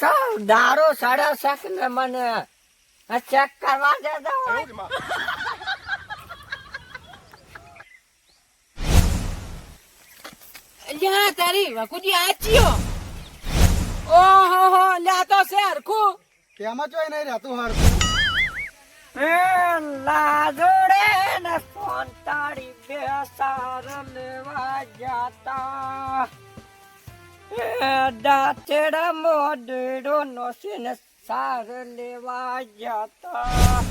છું દારૂ સાડા શક ને મને ચેક કરવા દેતો અલ્યા તારી વકુજી આ ચિયો. ઓહો હો લ્યા તો છે હરખું. તેમાં ચોય નહીં રહેતું હાર. લાજોડે ને ફોન તારી બે સાર લેવા જાતા એ દાંતેડા મોડેડો નોસીને સાર લેવા જતા.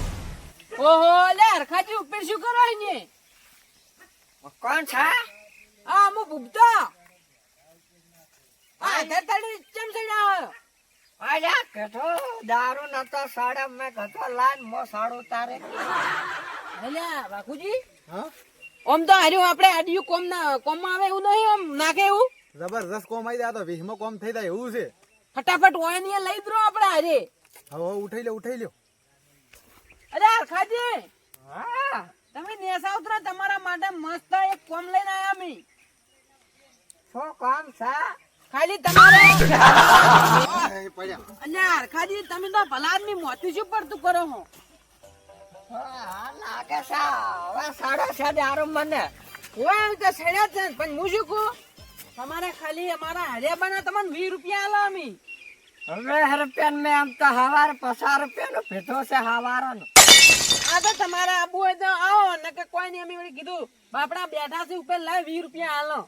ઓહો લે હરખાજી ઉપર શું કરો ને? કોણ છે? આ મુ ભૂપતો આ ધર તાડી ચમ સડ્યા અલ્યા કહેતો દારૂ નતો સાડા મેં કહેતો લાન મો સાડો તારે. અલ્યા વાકુજી હા? ઓમ તો હાર્યું આપણે આડિયું કોમ ના કોમમાં આવે એવું નહીં આમ નાખે એવું? જબરજસ્ત કોમ આવી જાય તો વીસમાં કોમ થઈ જાય એવું છે. ફટાફટ ઓય ને લઈ દરો આપણે આજે. હવે ઉઠાઈ લો ઉઠાઈ લો અરે હરખાજી હા તમે નેસા ઉતરા તમારા માટે મસ્ત એક કોમ લઈને આયા મી છો કોમ છે? ખાલી તમારે અને પડ્યા. અલ્યા તમે તો ભલા આદમી મોતી શું પડતું કરો હો? લાગે સા હવે સાડા છે આરામ મને. એમ તો સડ્યા છે પણ હું શું કહું? તમારે ખાલી અમારા હરિયાબાના તમને વીસ રૂપિયા આલો અમી. હવે રૂપિયા મેં આમ તો હવાર પચાસ રૂપિયા નો ભેટો છે હવારનો. આ તો તમારે આબુ હોય તો આવો નકે કોઈ નહીં અમે વળી કીધું બાપડા બેઠા છે ઉપર લાવ વીસ રૂપિયા આલો.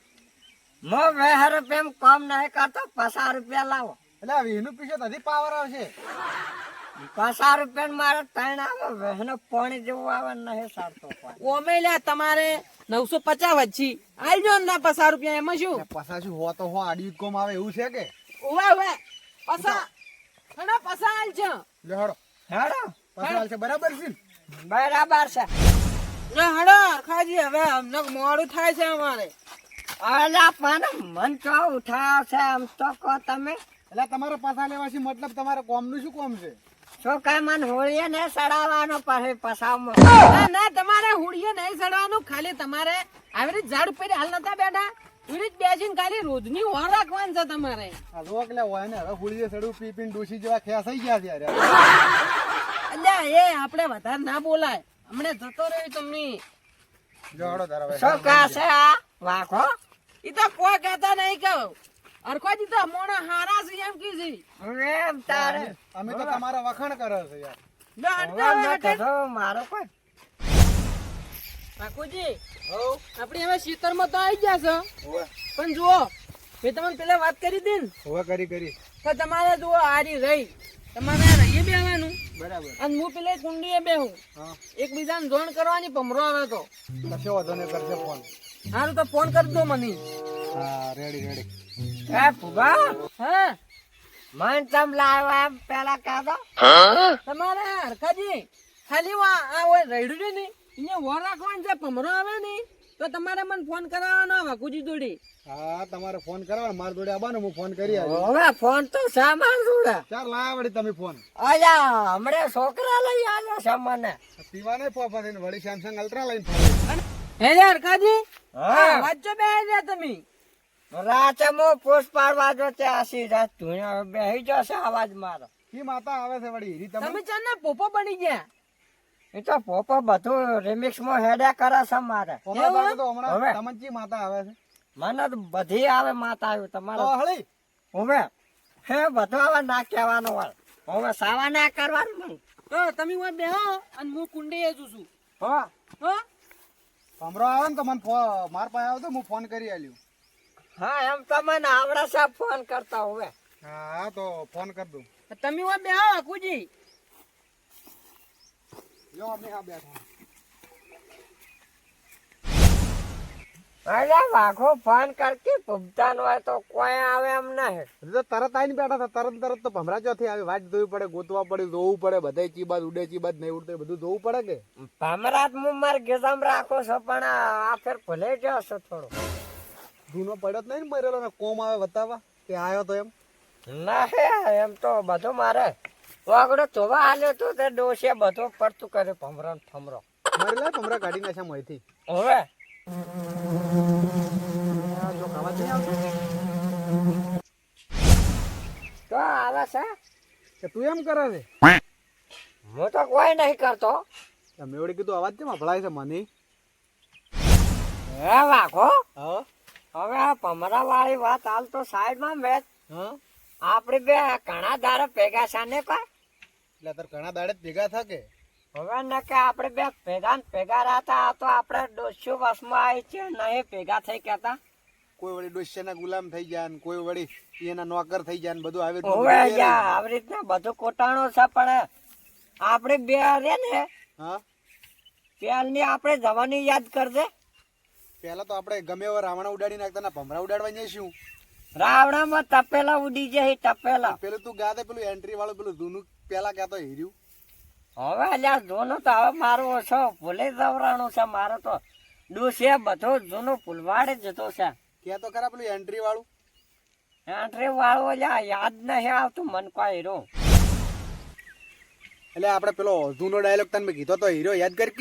મો બે રૂપિયા કામ નહીં કરતો પચાસ રૂપિયા લાવો. એટલે વીનું પીછો હજી પાવર આવશે. પચાસ રૂપિયા મારે ત્રણ આવે વહેનો પાણી જેવું આવે નહીં સારતો પાણી ઓમે લ્યા તમારે નવસો પચાસ વચ્ચી આવજો ને પચાસ રૂપિયા એમાં શું? પસા શું? હો તો હો આડી કોમ આવે એવું છે કે? ઓવે ઓવે પસા ઘણા પસા આલજો લે હડો હેડો પસા હાલ છે. બરાબર છે બરાબર છે. લે હડો ખાજી હવે અમને મોડું થાય છે અમારે. અલા પણ મન તો ઉઠાવ છે આમ તો કહો તમે. એટલે તમારે પસા લેવા છે મતલબ તમારે કોમનું શું કોમ છે? કઈ મન હોળીએ ને સડાવવાનો પાસે પસાવમો ના ના તમારે હોળીએ નહીં સડવાનું ખાલી તમારે આવી રીતે ઝાડ ઉપર હાલ નતા બેઠા. એવી રીતે બેસીને ખાલી રોજની ઓર રાખવાની છે તમારે. આ રોક હોય ને. હવે હોળીએ સડું પી પીને ડોસી જેવા ખેસ થઈ ગયા છે અલ્યા એ આપણે વધારે ના બોલાય. હમણે જતો રહ્યો તમને જોડો ધરાવે કહે છે આ? વાખો ઈ તો કોઈ કહેતા નહીં કહું. અરખોજી તો મોણા હારા છે એમ કીધી એમ તારે. અમે તો તમારા વખાણ કરો છે યાર. મેં મારો કોઈ. કાકુજી આપણે હવે શીતળમાં તો આવી ગયા છો. પણ જુઓ મેં તમને પેલા વાત કરી હતી ને. હવે કરી કરી. તો તમારે જુઓ આરી રહી. તમારે રહીએ બેવાનું બરાબર. અને હું પેલે કુંડીએ બેહું. હા. એકબીજાને જોણ કરવાની પમરો આવે તો. કશો વાંધો નહીં કરશે ફોન હારું તો ફોન કરજો દો મને. હા રેડી રેડી એ ફુગા હા? મન તમ લાવ્યા એમ પેલા કહેતો. તમારે હરખાજી ખાલી વા આ હોય રડ્યું છે ને અહીંયા વર રાખવાનું છે ભમરો આવે ને તો તમારે મને ફોન કરાવવાનો વાકુજી જોડી. હા તમારે ફોન કરાવો મારા જોડે આવવાનો હું ફોન કરી આવ્યો હવે ફોન તો સામાન જોડે. ચાલ લાયા વળી તમે ફોન. અલ્યા હમણે છોકરા લઈ આવ્યો સામાન મને. પીવા નહીં પોપા થઈને વળી સેમસંગ અલ્ટ્રા લઈને હે હરખાજી. હા. વાંચો બે તમે. રાતે મો પોસ્ટ પાડવા જો તે આસી રાત ધૂણ્યા બેહી જશે અવાજ મારો. કી માતા આવે છે વળી? રી તમે તમે ચાર પોપો બની ગયા? એ તો પોપો બધું રિમિક્સમાં હેડ્યા કરે છે મારે. હવે. તમને માતા આવે છે? મને તો બધી આવે માતા આવ્યું તમારો હળી. હવે? હે બધું આવે ના કહેવાનો વાળ હવે સાવા ના કરવાનું મને. તો તમે હું બેહો અને હું કુંડી એ છું હા? હા? હમરો આવે ને તો મને માર પાસે આવ્યો તો હું ફોન કરી આલ્યું. હા એમ તો મને આવડે છે ફોન કરતા હોવે હા તો ફોન કર દઉં. તમે હું બેહો વાકુજી યો અમે આ બેઠા. અરે વાઘો ફોન કરતી ભૂમતાન હોય તો કોઈ આવે એમ નહીં. તો તરત આવીને બેઠા હતા તરત તરત તો ભમરા ચોથી આવી વાટ જોવી પડે ગોતવા પડે જોવું પડે બધા ચી બાદ ઉડે ચી બાદ નહીં ઉડતે બધું જોવું પડે કે? ભમરાત હું મારા ગેજામ રાખો છો પણ આ ફેર ભૂલે જશો થોડું. જૂનો પડ્યો જ નહીં મરેલો ને કોમ આવે બતાવવા? કે આવ્યો તો એમ? ના હે એમ તો બધો મારે. વાગડો ચોવા હાલ્યો તો તે ડોસે બધું પડતું કરે ભમરો ને ફમરો મરેલા ભમરા કાઢી નાખ્યા મોયથી હવે? જો ખાવા નહીં આવતું? તો આવે છે? કે તું એમ કરે છે? હું તો કોઈ નહીં કરતો. મેં વળી કીધું અવાજ કેમ અફળાય છે મને? હે વાઘો? હા? હવે આ પમરા વાળી વાત હાલ તો સાઈડમાં મેં આપણે બે ઘણા દાડે ભેગા છે ને કોઈ એટલે તાર ઘણા દાડે ભેગા થકે હવે ને કે આપણે બે ભેગા ને ભેગા રહેતા આ તો આપણે દોસ્યો વસમાં આવી છે નહીં ભેગા થઈ કેતા કોઈ વળી ડોસિયાના ગુલામ થઈ જાય ને કોઈ વળી એના નોકર થઈ જાય ને બધું આવી હવે આવી રીતના બધું કોટાણો છે પણ આપણે બે રે ને હા? પેલની આપણે જવાની યાદ કરજે. પેલા તો આપણે ગમે એવા રાવણા ઉડાડી નાખતા ના ભમરા ઉડાડવા જઈશું રાવણામાં તપેલા ઉડી જાય તપેલા. પેલું તું ગાતે પેલું એન્ટ્રી વાળું પેલું જૂનું પેલા ગાતો હીર્યું. હવે અલ્યા જૂનો તો હવે મારું ઓછો ભૂલે જવરાણો છે મારો તો ડૂસે બધો જૂનો ભૂલવાડે જતો છે. કે તો ખરા પેલું એન્ટ્રી વાળું. એન્ટ્રી વાળો અલ્યા યાદ નહીં આવતું મન કોઈ હીરો. એટલે આપણે પેલો જૂનો ડાયલોગ તને કીધો તો હીરો યાદ કર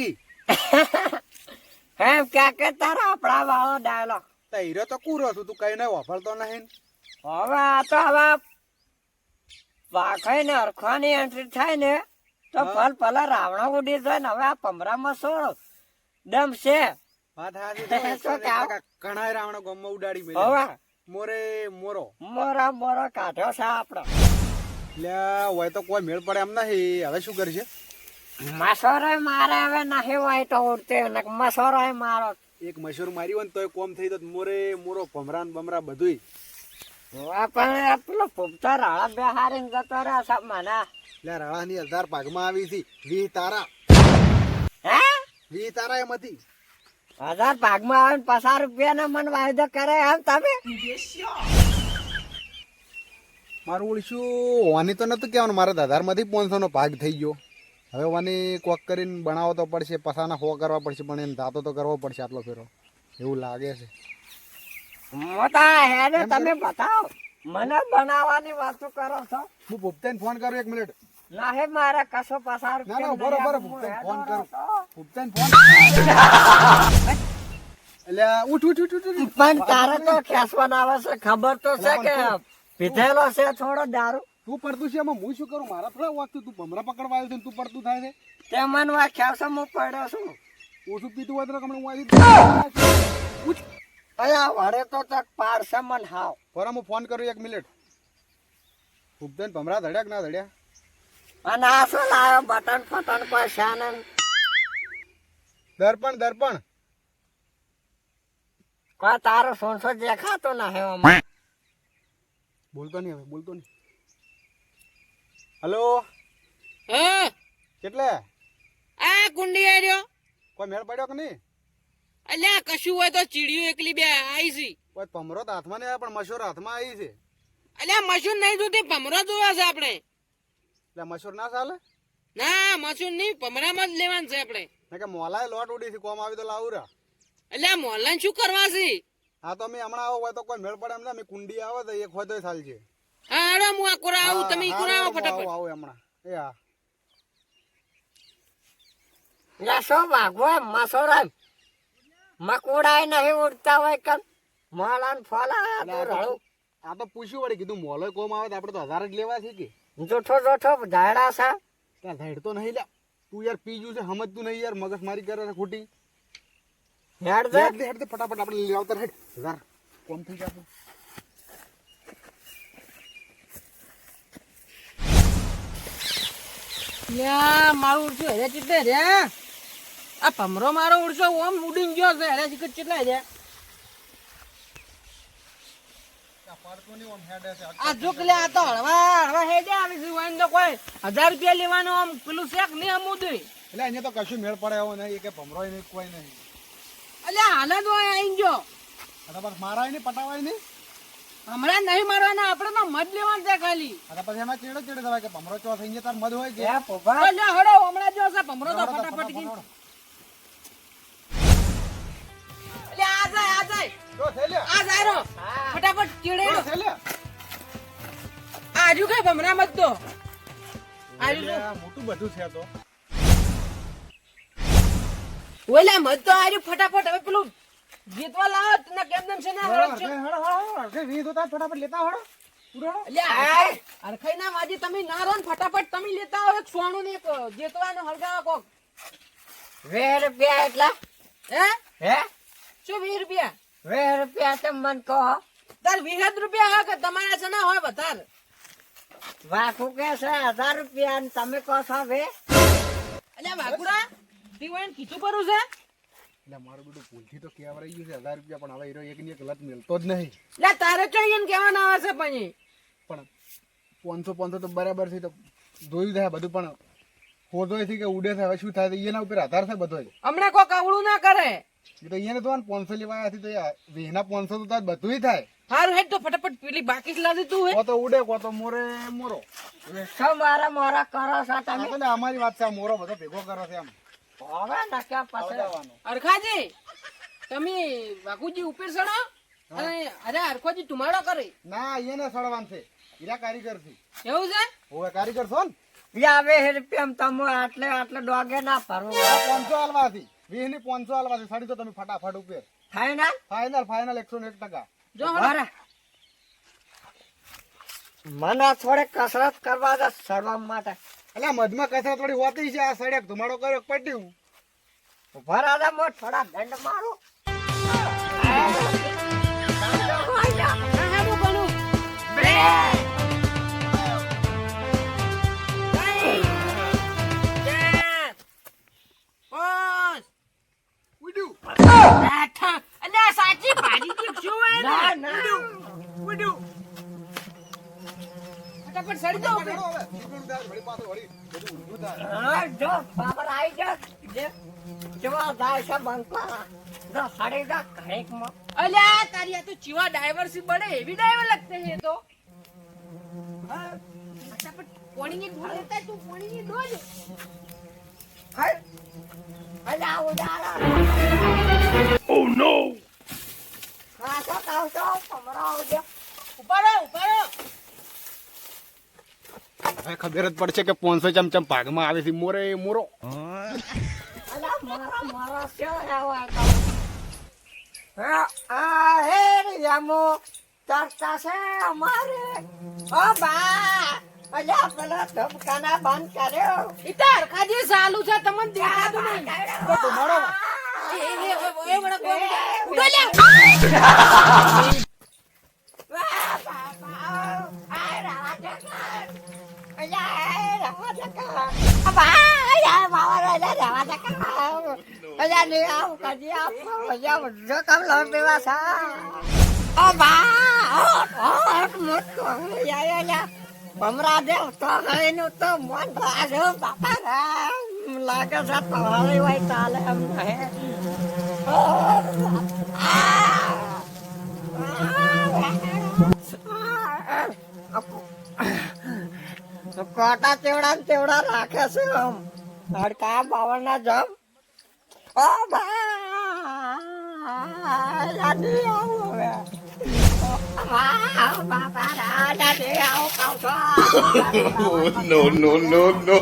કી કાકે તારા આપણા વાળો ડાયલોગ તો હીરો તો કુરો છું તું કઈ નહીં વાપરતો નહીં હવે આ તો હવે વાખાઈ ને અરખવાની એન્ટ્રી થાય ને તો ફલ ભલ રાવણા ઉડી જાય ને હવે આ પમરામાં સોળ. દમ છે. ઘણા રાવણ ગમ ઉડાડી હવે. મોરે મોરો. મોરા મોરો કાઢ્યો છે આપડો એટલે હોય તો કોઈ મેળ પડે એમ નહીં. હવે શું કરશે મસોરો મારે હવે નહીં હોય તો ઉડતે ને મસોરો મારો. એક મશૂર મારી હોય ને તોય કોમ થઈ તો મોરે મોરો ભમરા ને બમરા બધુંય. પણ પેલો ફૂમતો રાળા બેહારીને જતો રહે છે મને. એટલે રાળાની હજાર ભાગમાં આવી હતી. વી તારા. હે? વી તારા એમ હતી. હજાર ભાગમાં આવે ને પચાસ રૂપિયા ના મન વાયદો કરે એમ તમે? મારું ઓળશું હોવાની તો નતું કહેવાનું. મારા દાદારમાંથી પાંચસો નો ભાગ થઈ ગયો. હવે વાની કોક કરીને બનાવો તો પડશે પસાના હો કરવા પડશે પણ એને ધાતો તો કરવો પડશે આટલો ફેરો. એવું લાગે છે. મોટા હેને તમે બતાવો. મને બનાવવાની વાતો કરો છો. હું ભૂપતેન ફોન કરું એક મિનિટ ના હે મારે કશો પસાર ના ના બરોબર ભૂપતેન ફોન કરું. ભૂપતેન ફોન એટલે ઉઠ ઉઠ ઉઠ ઉઠ. પણ તારે તો ખેસવાના આવે છે ખબર તો છે કે પીધેલો છે થોડો દારૂ. તું પડતું છે? એમાં હું શું કરું? મારા થોડા વાગતું તું. ભમરા પકડવા આવ્યો છે તું પડતું થાય છે? તે મન વા ખ્યાલ છે હું પડ્યો છું. ઓછું પીતું હોય તો હમણાં હું આવી. અયા વડે તો તક પારસે મન હાવ. બરો હું ફોન કરું એક મિનિટ. ભૂપતાને ભમરા ધડ્યા કે ના ધડ્યા? અને આ શું લાવ્યો બટન ફટન પર શાનન દર્પણ દર્પણ. કા તારો સોનસો દેખાતો ના હે. બોલતો નહીં હવે બોલતો નહીં. હલો? હે? કેટલે? આ કુંડી આર્યો કોઈ મેળ પડ્યો કે નહીં? અલ્યા કશું હોય તો ચીડિયું એકલી બે આવી છે. કોઈ પમરો તો હાથમાં નહીં પણ મશૂર હાથમાં આવી છે. અલ્યા મશૂર નહીં જોતી ભમરો જોવા છે આપણે. એટલે મશૂર ના ચાલે? ના મશૂર નહીં પમરામાં જ લેવાનું છે આપણે. મેં કે મોલાએ લોટ ઉડી છે કોમ આવી તો લાવું રા. એટલે મોહલ્લા શું કરવા છે? હા તો અમે હમણાં આવો હોય તો કોઈ મેળ પડે એમ મેં અમે કુંડી આવે તો એક હોય તો ચાલ છે હા આ કોરા આવું તમે ઈ કોરા આવો ફટાફટ. આવો હમણાં. એ હા. શું વાઘો એમ મકોડાય નહીં ઉડતા હોય કમ? માલાન ફોલા રળો આ તો પૂછ્યું વળી કીધું મોલો કોમ આવે તો આપણે તો હજાર જ લેવા છે કે? જોઠો જોઠો ધાડા છે. ત્યાં સાઈડ તો નહીં લે. તું યાર પીજું છે સમજતું નહીં યાર મગજ મારી કરે છે ખોટી. હેડ દે હેડ દે ફટાફટ આપણે આવતા હેડ. હજાર કોમ થઈ જશે. મારું ઉડશું હેરે ચીટલે રે. આ ભમરો મારો ઉડશો ઓમ ઉડીને ગયો છે હેરે ચીકટ ચીટલા રે આ જોક લે આ તો હળવા હળવા હેડે આવી છે વાઈન તો કોઈ. હજાર રૂપિયા લેવાનું આમ પેલું શેક નહીં આમ દઈ એટલે અહીંયા તો કશું મેળ પડે એવો નહીં કે ભમરો નહીં કોઈ નહીં. અલ્યા હાલ જ હોય આઈ ગયો. મારાય નહીં પટાવાય નહીં? હમણાં નહીં મારવાના આપણે તો મધ લેવાનું છે ખાલી. અરે પછી એમાં ચેડો ચેડો થવાય કે ભમરો ચો થઈ ગયા તાર મધ હોય કે? પોપા લે હડો હમણાં જો છે ભમરો તો ફટાફટ ગઈ લે આ જાય આ જાય. જો થેલે આ જાય રો ફટાફટ ચીડે રો થેલે આજુ કે ભમરા મત તો. આજુ મોટું બધું છે તો. ઓલા મત તો આજુ ફટાફટ હવે પેલું જીતવા લાવો. કેમ તેમ છે ને? હળો, હળો, હળો, હળો, હળો. વીસ તો તાર ફટાફટ લેતા હળો અલ્યા ના વાજી તમે ના રહો ફટાફટ તમે લેતા આવો એક સોનું ને એક જેતવાનો હળગાવો કોક. રૂપિયા એટલા? હે? હે? શું વીસ રૂપિયા? વીસ રૂપિયા તમે મન કહો? તાર વીસ જ રૂપિયા હોય કે તમારા છે ના હોય વધારે. વાકુ કે છે હજાર રૂપિયા ને તમે કહો છો બે અલ્યા વાકુડા તી કીધું કરું છે? એટલે મારું બધું ભૂલથી તો કહેવાય ગયું છે હજાર રૂપિયા પણ હવે હીરો એક ની એક લત મેળતો જ નહીં. એટલે તારે કઈ કહેવાના આવે છે પછી? પણ પાંચસો પાંચસો તો બરાબર છે તો જોયું થાય બધું પણ હોતો છે કે ઉડે થાય હવે શું થાય એના ઉપર આધાર છે બધો. હમણાં કોઈ કવડું ના કરે. એ તો એને તો પાંચસો લેવા આવ્યા તો વીના પાંચસો તો તાર બધું થાય. હારું હેડ તો ફટાફટ પેલી બાકી જ લાદી તું હે. કો તો ઉડે કો તો મોરે મોરો. મારા મોરા કરો છો તમે. અમારી વાત છે મોરો બધો ભેગો કરો છે આમ હવે નક્યા આવવાનો. અરખાજી તમે વાઘુજી ઉપર સડો અને અરે અરખોજી તુમાડો કરે. ના એને સડવાન છે. હીરા કારીગર છે. એવું છે? હવે કારીગર છો ને? યા હે રૂપિયા તમે આટલે આટલે ડોગે ના ફરવું પાંચસો હાલવા હતી વીસની પાંચસો સડી તો તમે ફટાફટ ઉપર. ફાઈનલ ફાઈનલ ફાઇનલ ફાઇનલ એકસો એક ટકા. જો. મને થોડે કસરત કરવા દે સડવા માટે. એટલે મધમાં કસરત થોડી હોતી છે આ સડક ધુમાડો કર્યો પટ્યું દે મોટ થોડા દંડ મારો. સાચી ભાજી શું ના ના. ઉડ્યું. સડી જેવા અલ્યા તારી આ તો ચીવા ડાઈવર સી બડે હેવી ડાઈવર લગતે હે તો હા, ફટાફટ લેતા તું. પાણીની ઢોલ અલ્યા ઉડાડા Oh no! હા તો કહું છું કમરા આવજો ઉપાડો ઉપાડો હવે ખબર જ પડશે કે પાંચસો ચમચમ ભાગમાં આવે છે મોરે મોરો અલ્યા મારા મારા શું આવા લો દેવા તો ગઈનું તો મન લાગે બાપા લાગે છે તો હવે વઈ ચાલે એમ હે કોટા તેવડા તેવડા રાખે છે આમ. હડકા બાવળ ના જમ ઓ ભાઈ આવું હવે. no, no, no, no.